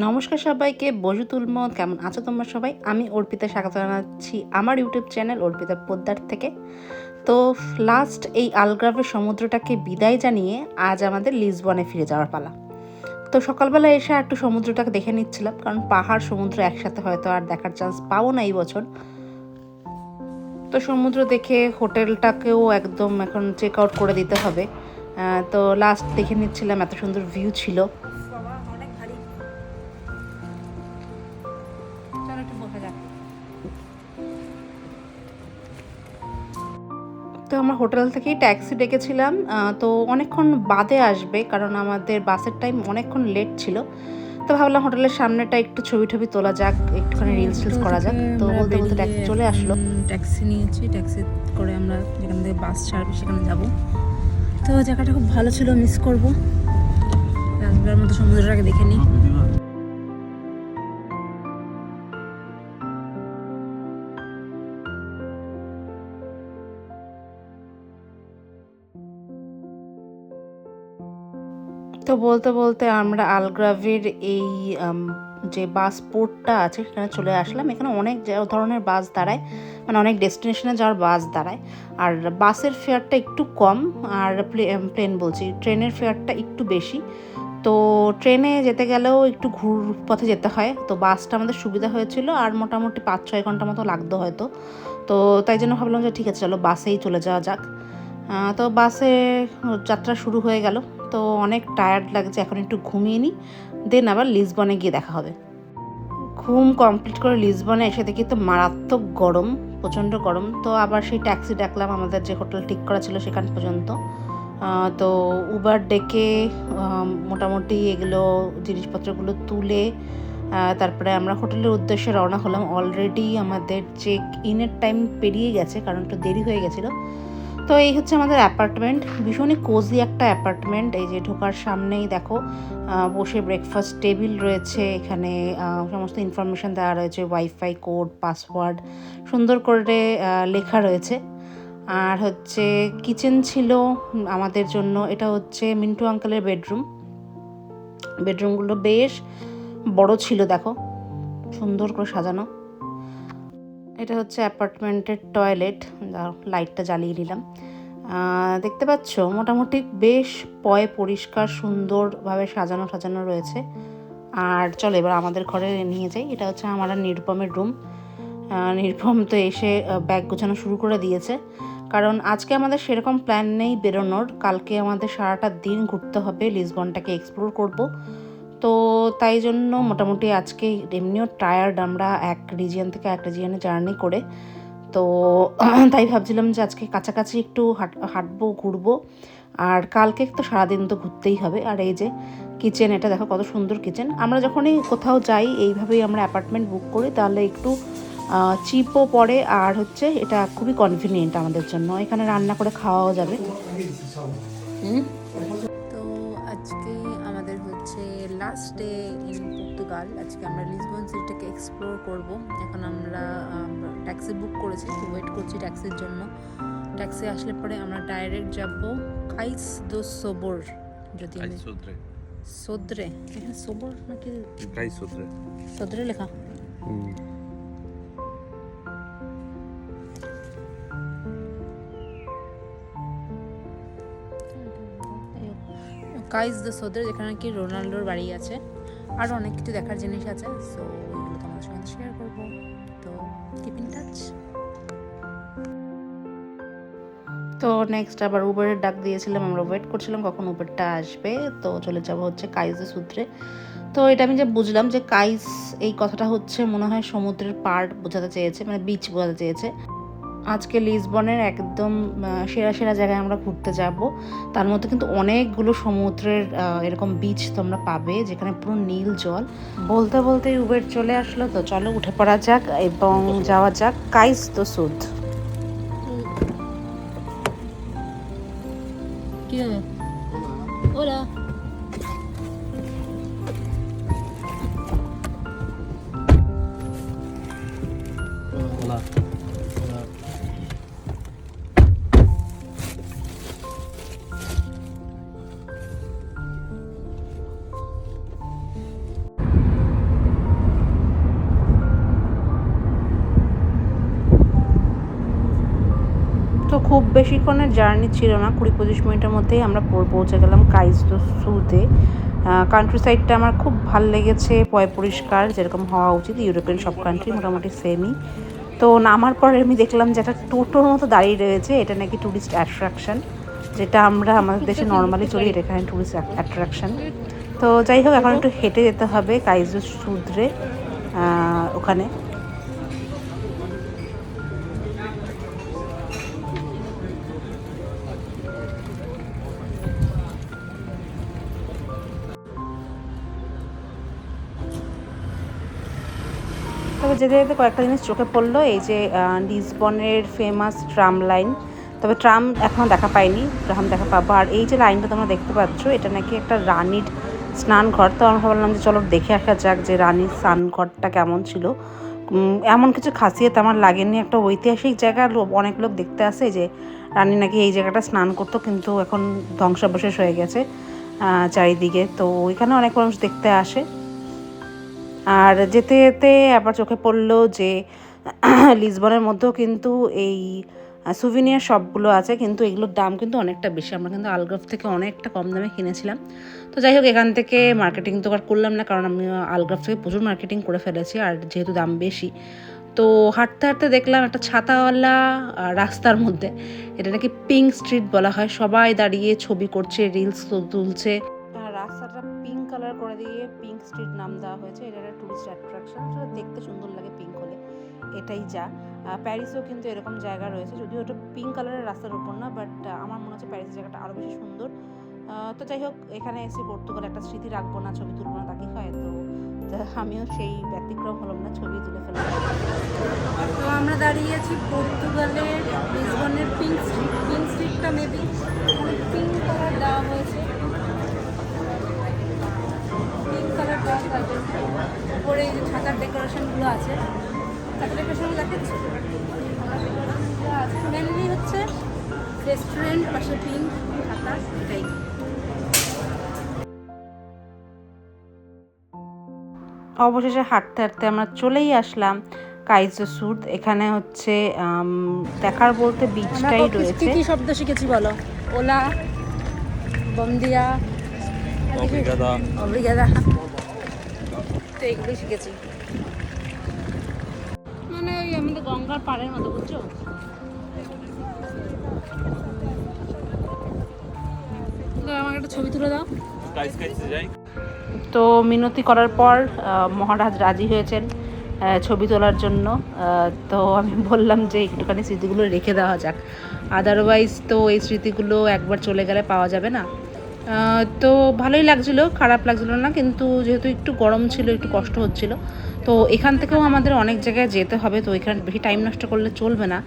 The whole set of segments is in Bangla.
নমস্কার সবাইকে বজু তুলমত কেমন আছো তোমরা সবাই? আমি অর্পিতা, স্বাগত জানাচ্ছি আমার ইউটিউব চ্যানেল অর্পিতা পোদ্দার থেকে। তো লাস্ট এই আলগ্রাভের সমুদ্রটাকে বিদায় জানিয়ে আজ আমাদের লিসবনে ফিরে যাওয়ার পালা। তো সকালবেলা এসে একটু সমুদ্রটাকে দেখে নিচ্ছিলাম, কারণ পাহাড়, সমুদ্র একসাথে হয়তো আর দেখার চান্স পাবো না এই বছর। তো সমুদ্র দেখে হোটেলটাকেও একদম এখন চেক আউট করে দিতে হবে। তো লাস্ট দেখে নিচ্ছিলাম, এত সুন্দর ভিউ ছিল। হোটেল থেকেই ট্যাক্সি ডেকেছিলাম তো অনেকক্ষণ বাদে আসবে কারণ আমাদের বাসের টাইম অনেকক্ষণ লেট ছিল। তো ভাবলাম হোটেলের সামনেটা একটু ছবি টবি তোলা যাক একটুখানি রিলস টিলস করা যাক। তো বলতে বলতে ট্যাক্সি চলে আসলো। ট্যাক্সি নিয়েছি ট্যাক্সি করে আমরা যেখান থেকে বাস ছাড়বে সেখানে যাব। তো জায়গাটা খুব ভালো ছিল মিস করব। একবার মতো সমুদ্রটাকে দেখে নিই। তো বলতে বলতে আমরা আলগ্রাভের এই যে বাস পোর্টটা আছে সেখানে চলে আসলাম। এখানে অনেক ধরনের বাস দাঁড়ায় মানে অনেক ডেস্টিনেশনে যাওয়ার বাস দাঁড়ায়। আর বাসের ফেয়ারটা একটু কম, আর প্লেন বলছি, ট্রেনের ফেয়ারটা একটু বেশি। তো ট্রেনে যেতে গেলেও একটু ঘুর পথে যেতে হয়। তো বাসটা আমাদের সুবিধা হয়েছিল, আর মোটামুটি পাঁচ ছয় ঘণ্টা মতো লাগতো হয়তো। তো তাই জন্য ভাবলাম যে ঠিক আছে, চলো বাসেই চলে যাওয়া যাক। তো বাসে যাত্রা শুরু হয়ে গেল। তো অনেক টায়ার্ড লাগছে, এখন একটু ঘুমিয়ে নিই দেন আবার লিসবনে গিয়ে দেখা হবে। ঘুম কমপ্লিট করে লিসবনে এসে দেখি তো মারাত্মক গরম, প্রচণ্ড গরম। তো আবার সেই ট্যাক্সি ডাকলাম, আমাদের যে হোটেল ঠিক করা ছিল সেখান পর্যন্ত। তো উবার ডেকে মোটামুটি এগুলো জিনিসপত্রগুলো তুলে তারপরে আমরা হোটেলের উদ্দেশ্যে রওনা হলাম। অলরেডি আমাদের চেক ইনের টাইম পেরিয়ে গেছে, কারণ একটু দেরি হয়ে গেছিল। তো এই হচ্ছে আমাদের অ্যাপার্টমেন্ট। ভীষণই কোজি একটা অ্যাপার্টমেন্ট। এই যে ঢোকার সামনেই দেখো বসে ব্রেকফাস্ট টেবিল রয়েছে। এখানে সমস্ত ইনফরমেশন দেওয়া রয়েছে। ওয়াইফাই কোড পাসওয়ার্ড সুন্দর করে লেখা রয়েছে। আর হচ্ছে কিচেন ছিল আমাদের জন্য। এটা হচ্ছে মিন্টু আঙ্কেলের বেডরুম বেডরুমগুলো বেশ বড় ছিল, দেখো। সুন্দর করে সাজানো। এটা হচ্ছে অ্যাপার্টমেন্টের টয়লেট লাইটটা জ্বালিয়ে নিলাম দেখতে পাচ্ছ? মোটামুটি বেশ পয় পরিষ্কার, সুন্দরভাবে সাজানো সাজানো রয়েছে। আর চলো, এবার আমাদের ঘরে নিয়ে যাই। এটা হচ্ছে আমার নিরুপমের রুম। নিরুপম তো এসে ব্যাগ গোছানো শুরু করে দিয়েছে। কারণ আজকে আমাদের সেরকম প্ল্যান নেই বেরোনোর। কালকে আমাদের সারাটা দিন ঘুরতে হবে। লিসবনটাকে এক্সপ্লোর করব। তো তাই জন্য মোটামুটি আজকে এমনিও টায়ার্ড আমরা এক রিজিয়ন থেকে এক রিজিয়নে জার্নি করে। তো তাই ভাবছিলাম যে আজকে কাছাকাছি একটু হাঁট হাঁটবো ঘুরবো। আর কালকে তো সারাদিন তো ঘুরতেই হবে। আর এই যে কিচেন এটা দেখো কত সুন্দর কিচেন আমরা যখনই কোথাও যাই এইভাবেই আমরা অ্যাপার্টমেন্ট বুক করি। তাহলে একটু চিপও পড়ে। আর হচ্ছে এটা খুবই কনভিনিয়েন্ট আমাদের জন্য। এখানে রান্না করে খাওয়াও যাবে। হচ্ছে লাস্ট ডে ইন পর্তুগাল আজকে আমরা লিসবন সিটিটাকে এক্সপ্লোর করব। এখন আমরা ট্যাক্সি বুক করেছি তো ওয়েট করছি ট্যাক্সির জন্য। ট্যাক্সি আসলে পরে আমরা ডাইরেক্ট যাব কাইস দো সোবর যদি সোদ্রে সোদ্রে এখানে সোবর নাকি কাইস সোদ্রে সোদ্রে লেখা। কাইজ দ্য সোদ্রে যেখানে কি রোনাল্ডোর বাড়ি আছে আরও অনেক কিছু দেখার জিনিস আছে সো ওইগুলো তোমাদের সঙ্গে শেয়ার করব। তো কিপ ইন টাচ তো নেক্সট আবার উবেরের ডাক দিয়েছিলাম, আমরা ওয়েট করছিলাম কখন উবেরটা আসবে, তো চলে যাব হচ্ছে কাইজে সূত্রে। তো এটা আমি যে বুঝলাম যে কাইস এই কথাটা হচ্ছে মনে হয় সমুদ্রের পাড় বোঝাতে চেয়েছে মানে বিচ বোঝাতে চেয়েছে। আজকে লিসবনের একদম সেরা সেরা জায়গায় আমরা ঘুরতে যাব। তার মধ্যে কিন্তু অনেকগুলো সমুদ্রের এরকম বিচ তোমরা পাবে যেখানে পুরো নীল জল। বলতে বলতে উবের চলে আসলো তো চলো উঠে পড়া যাক এবং যাওয়া যাক কাইস তো সুদ ওরা. বেশিক্ষণের জার্নি ছিল না, কুড়ি পঁচিশ মিনিটের মধ্যেই আমরা পৌঁছে গেলাম কাইজদো সুতে কান্ট্রি সাইডটা আমার খুব ভালো লেগেছে, পয় পরিষ্কার, যেরকম হওয়া উচিত, ইউরোপিয়ান সব কান্ট্রি মোটামুটি সেমই তো নামার পরে আমি দেখলাম যে একটা টোটোর মতো দাঁড়িয়ে রয়েছে, এটা নাকি ট্যুরিস্ট অ্যাট্রাকশন যেটা আমরা আমাদের দেশে নর্মালি চলি, এটা এখানে ট্যুরিস্ট অ্যাট্রাকশন তো যাই হোক, এখন একটু হেঁটে যেতে হবে কাইজো সুদ্রে ওখানে। যেতে যেতে কয়েকটা জিনিস চোখে পড়ল, এই যে লিসবনের ফেমাস ট্রাম লাইন। তবে ট্রাম এখনও দেখা পাইনি, ট্রাম দেখা পাবো। আর এই যে লাইনটা তোমরা দেখতে পাচ্ছ, এটা নাকি একটা রানীর স্নান ঘর। তো আমরা ভাবলাম যে চলো দেখে আসা যাক যে রানীর স্নান ঘরটা কেমন ছিল। এমন কিছু খাসিয়ত আমার লাগেনি, একটা ঐতিহাসিক জায়গা। অনেক লোক দেখতে আসে যে রানী নাকি এই জায়গাটা স্নান করতো, কিন্তু এখন ধ্বংসাবশেষ হয়ে গেছে চারিদিকে। তো ওইখানে অনেক মানুষ দেখতে আসে। আর যেতে যেতে আবার চোখে পড়ল যে লিসবনের মধ্যেও কিন্তু এই সুভিনিয়ার শপগুলো আছে, কিন্তু এগুলোর দাম কিন্তু অনেকটা বেশি। আমরা কিন্তু আলগ্রাফ থেকে অনেকটা কম দামে কিনেছিলাম। তো যাই হোক, এখান থেকে মার্কেটিং তো আর করলাম না, কারণ আমি আলগ্রাফ থেকে প্রচুর মার্কেটিং করে ফেলেছি, আর যেহেতু দাম বেশি। তো হাঁটতে হাঁটতে দেখলাম একটা ছাতাওয়ালা রাস্তার মধ্যে, এটা নাকি পিঙ্ক স্ট্রিট বলা হয়, সবাই দাঁড়িয়ে ছবি করছে রিলস তুলছে। করে দিয়ে পিঙ্ক স্ট্রিট নাম দেওয়া হয়েছে। এটা একটা ট্যুরিস্ট অ্যাট্রাকশন সেটা দেখতে সুন্দর লাগে পিঙ্ক হলে। এটাই যা। প্যারিসেও কিন্তু এরকম জায়গা রয়েছে। যদিও ওটা পিঙ্ক কালারের রাস্তার উপর না বাট আমার মনে হচ্ছে প্যারিসের জায়গাটা আরও বেশি সুন্দর। তো যাই হোক, এখানে এসে পর্তুগাল একটা স্মৃতি রাখব না, ছবি তুলবো না তাকে হয়? তো আমিও সেই ব্যতিক্রম হলাম না, ছবি তুলে ফেললাম। তো আমরা দাঁড়িয়ে আছি পর্তুগালের লিসবনের পিঙ্ক স্ট্রিট পিঙ্ক স্ট্রিটটা মেবি পিঙ্ক কালার দেওয়া হয়েছে। উপরে যে ছাতার ডেকোরেশনগুলো আছে ছাতার ডেকোরেশন দেখাচ্ছে। মেনলি হচ্ছে রেস্টুরেন্ট পাশে পিঙ্ক ছাতা এটাই। অবশেষে হাঁটতে হাঁটতে আমরা চলেই আসলাম কাইজো সুদ এখানে হচ্ছে দেখার বলতে বিচটাই আমরা কি রয়েছে। কি শব্দ শিখেছি বলো? OLA বন্দিয়া Obrigada. অব্রিগাদা তো এগুলোই শিখেছি। মানে ওই আমাদের গঙ্গার পাড়ের মতো বুঝছ? আমাকে একটা ছবি তুলে দাও। তো মিনতি করার পর মহারাজ রাজি হয়েছেন ছবি তোলার জন্য। তো আমি বললাম যে একটুখানি স্মৃতিগুলো রেখে দেওয়া যাক। আদারওয়াইজ তো এই স্মৃতিগুলো একবার চলে গেলে পাওয়া যাবে না। তো ভালোই লাগছিল, খারাপ লাগছিল না, কিন্তু যেহেতু একটু গরম ছিল, একটু কষ্ট হচ্ছিল, তো এখান থেকেও আমাদের অনেক জায়গায় যেতে হবে, তো এখানে বেশি টাইম নষ্ট করলে চলবে না।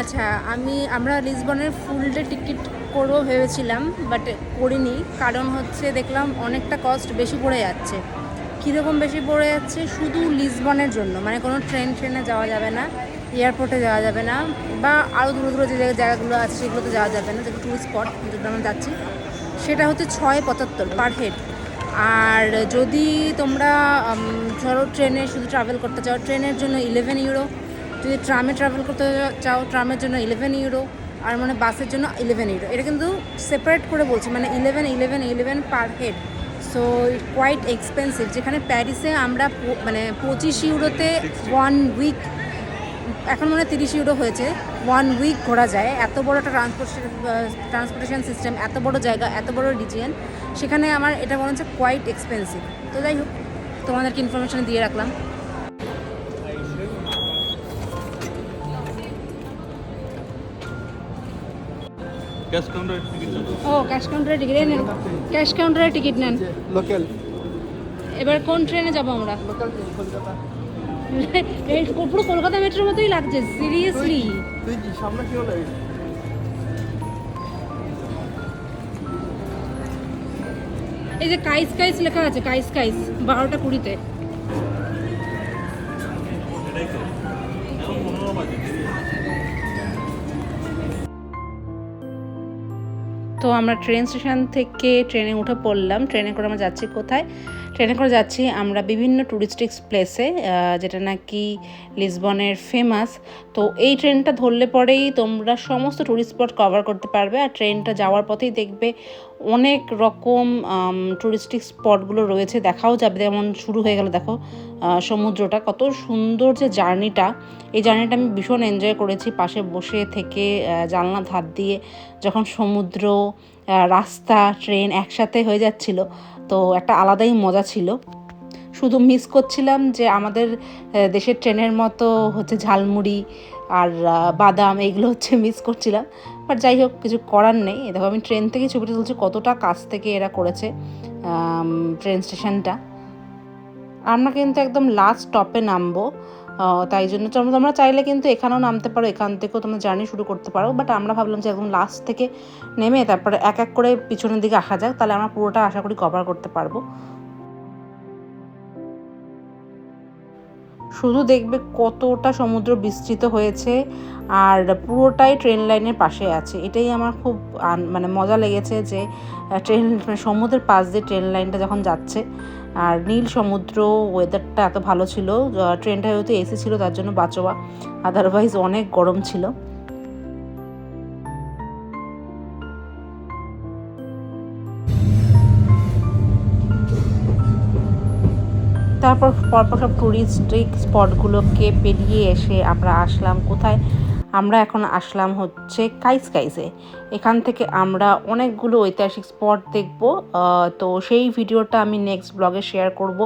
আচ্ছা আমি, আমরা লিসবনের ফুল ডে টিকিট করব ভেবেছিলাম বাট করিনি, কারণ হচ্ছে দেখলাম অনেকটা কস্ট বেশি পড়ে যাচ্ছে। কীরকম বেশি পড়ে যাচ্ছে? শুধু লিসবনের জন্য। মানে কোনো ট্রেন ট্রেনে যাওয়া যাবে না এয়ারপোর্টে যাওয়া যাবে না, বা আরও দূরে দূরে যে জায়গাগুলো আছে সেগুলোতে যাওয়া যাবে না যেগুলো টুরিস্ট স্পট যেগুলো আমরা যাচ্ছি। সেটা হচ্ছে ছয় পঁচাত্তর পার হেড আর যদি তোমরা ধরো ট্রেনে শুধু ট্রাভেল করতে চাও ট্রেনের জন্য ইলেভেন ইউরো যদি ট্রামে ট্রাভেল করতে চাও ট্রামের জন্য ইলেভেন ইউরো আর মানে বাসের জন্য ইলেভেন ইউরো এটা কিন্তু সেপারেট করে বলছি মানে eleven eleven eleven per head so quite expensive যেখানে প্যারিসে আমরা মানে পঁচিশ ইউরোতে ওয়ান উইক এখন মনে হয় তিরিশ ইউরো হয়েছে ওয়ান উইক ঘোরা যায়। এত বড় একটা ট্রান্সপোর্টেশন ট্রান্সপোর্টেশন সিস্টেম এত বড় জায়গা, এত বড় রিজিয়ন সেখানে আমার এটা মনে হচ্ছে কোয়াইট এক্সপেন্সিভ তো যাই হোক, তোমাদেরকে ইনফরমেশন দিয়ে রাখলাম। ক্যাশ কাউন্টার টিকিট ও ক্যাশ কাউন্টারে টিকিট নেন। ক্যাশ কাউন্টারে টিকিট নেন। লোকাল এবার কোন ট্রেনে যাব আমরা? Local train Kolkata. এই পুরো কলকাতা মেট্রোর মতোই লাগছে সিরিয়াসলি তুই কি সামনে কি হলো? এই যে কাইস কাইস লেখা আছে কাইস কাইস বারোটা কুড়িতে। তো আমরা ট্রেন স্টেশন থেকে ট্রেনে উঠে পড়লাম। ট্রেনে করে আমরা যাচ্ছি কোথায়? ট্রেনে করে যাচ্ছি আমরা বিভিন্ন ট্যুরিস্টিক প্লেসে যেটা নাকি লিসবনের ফেমাস তো এই ট্রেনটা ধরলে পরেই তোমরা সমস্ত ট্যুরিস্ট স্পট কভার করতে পারবে। আর ট্রেনটা যাওয়ার পথেই দেখবে অনেক রকম টুরিস্টিক স্পটগুলো রয়েছে, দেখাও যাবে, যেমন শুরু হয়ে গেল, দেখো সমুদ্রটা, কত সুন্দর যে জার্নিটা। এই জার্নিটা আমি ভীষণ এনজয় করেছি, পাশে বসে থেকে জানলা ধার দিয়ে যখন সমুদ্র রাস্তা ট্রেন একসাথে হয়ে যাচ্ছিল, তো একটা আলাদাই মজা ছিল। শুধু মিস করছিলাম যে আমাদের দেশের ট্রেনের মতো হচ্ছে ঝালমুড়ি আর বাদাম এগুলো হচ্ছে মিস করছিলাম। বাট যাই হোক, কিছু করার নেই। দেখো, আমি ট্রেন থেকে ছবিটা তুলছি, কতটা কাছ থেকে এরা করেছে ট্রেন স্টেশনটা আমরা কিন্তু একদম লাস্ট স্টপে নামবো। তাই জন্য তোমরা তোমরা চাইলে কিন্তু এখানেও নামতে পারো, এখান থেকেও তোমরা জার্নি শুরু করতে পারো। বাট আমরা ভাবলাম যে একদম লাস্ট থেকে নেমে, তারপরে এক এক করে পিছনের দিকে আসা যাক। তাহলে আমরা পুরোটা আশা করি কভার করতে পারব। শুধু দেখবে কতটা সমুদ্র বিস্তৃত হয়েছে আর পুরোটাই ট্রেন লাইনের পাশে আছে। এটাই আমার খুব মানে মজা লেগেছে যে ট্রেন মানে সমুদ্রের পাশ দিয়ে ট্রেন লাইনটা যখন যাচ্ছে, আর নীল সমুদ্র ওয়েদারটা এত ভালো ছিল ট্রেনটা হয়তো এসি ছিল, তার জন্য বাঁচোয়া আদারওয়াইজ অনেক গরম ছিল। তারপর পরপর সব টুরিস্টিক স্পটগুলোকে পেরিয়ে এসে আমরা আসলাম। কোথায়? আমরা এখন আসলাম হচ্ছে কাইস কাইসে এখান থেকে আমরা অনেকগুলো ঐতিহাসিক স্পট দেখব। তো সেই ভিডিওটা আমি নেক্সট ব্লগে শেয়ার করব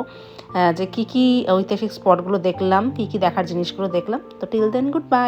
যে কি কি ঐতিহাসিক স্পটগুলো দেখলাম, কি কি দেখার জিনিসগুলো দেখলাম। তো টিল দেন গুড বাই